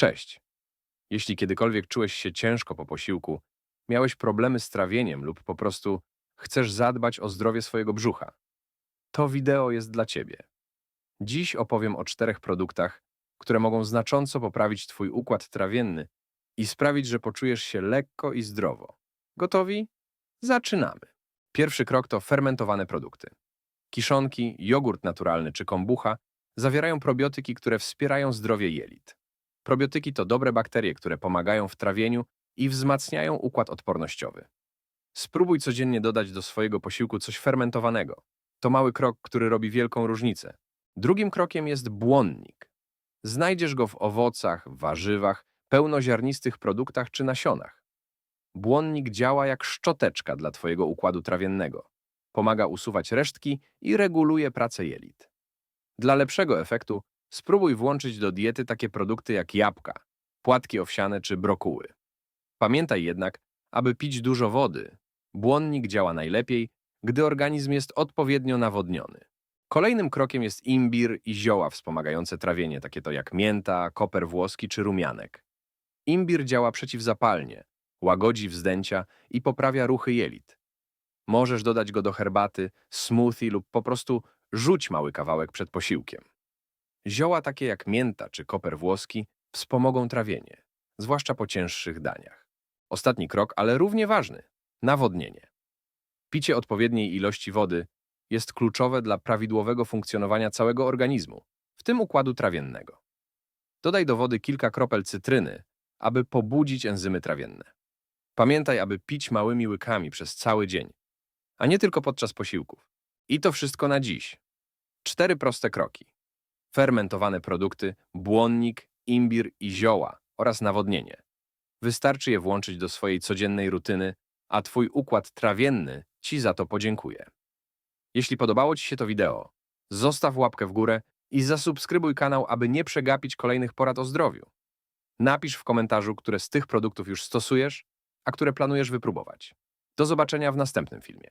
Cześć. Jeśli kiedykolwiek czułeś się ciężko po posiłku, miałeś problemy z trawieniem lub po prostu chcesz zadbać o zdrowie swojego brzucha, to wideo jest dla Ciebie. Dziś opowiem o czterech produktach, które mogą znacząco poprawić Twój układ trawienny i sprawić, że poczujesz się lekko i zdrowo. Gotowi? Zaczynamy. Pierwszy krok to fermentowane produkty. Kiszonki, jogurt naturalny czy kombucha zawierają probiotyki, które wspierają zdrowie jelit. Probiotyki to dobre bakterie, które pomagają w trawieniu i wzmacniają układ odpornościowy. Spróbuj codziennie dodać do swojego posiłku coś fermentowanego. To mały krok, który robi wielką różnicę. Drugim krokiem jest błonnik. Znajdziesz go w owocach, warzywach, pełnoziarnistych produktach czy nasionach. Błonnik działa jak szczoteczka dla Twojego układu trawiennego. Pomaga usuwać resztki i reguluje pracę jelit. Dla lepszego efektu spróbuj włączyć do diety takie produkty jak jabłka, płatki owsiane czy brokuły. Pamiętaj jednak, aby pić dużo wody. Błonnik działa najlepiej, gdy organizm jest odpowiednio nawodniony. Kolejnym krokiem jest imbir i zioła wspomagające trawienie, takie to jak mięta, koper włoski czy rumianek. Imbir działa przeciwzapalnie, łagodzi wzdęcia i poprawia ruchy jelit. Możesz dodać go do herbaty, smoothie lub po prostu rzuć mały kawałek przed posiłkiem. Zioła takie jak mięta czy koper włoski wspomogą trawienie, zwłaszcza po cięższych daniach. Ostatni krok, ale równie ważny nawodnienie. Picie odpowiedniej ilości wody jest kluczowe dla prawidłowego funkcjonowania całego organizmu, w tym układu trawiennego. Dodaj do wody kilka kropel cytryny, aby pobudzić enzymy trawienne. Pamiętaj, aby pić małymi łykami przez cały dzień, a nie tylko podczas posiłków. I to wszystko na dziś. Cztery proste kroki. Fermentowane produkty, błonnik, imbir i zioła oraz nawodnienie. Wystarczy je włączyć do swojej codziennej rutyny, a Twój układ trawienny Ci za to podziękuje. Jeśli podobało Ci się to wideo, zostaw łapkę w górę i zasubskrybuj kanał, aby nie przegapić kolejnych porad o zdrowiu. Napisz w komentarzu, które z tych produktów już stosujesz, a które planujesz wypróbować. Do zobaczenia w następnym filmie.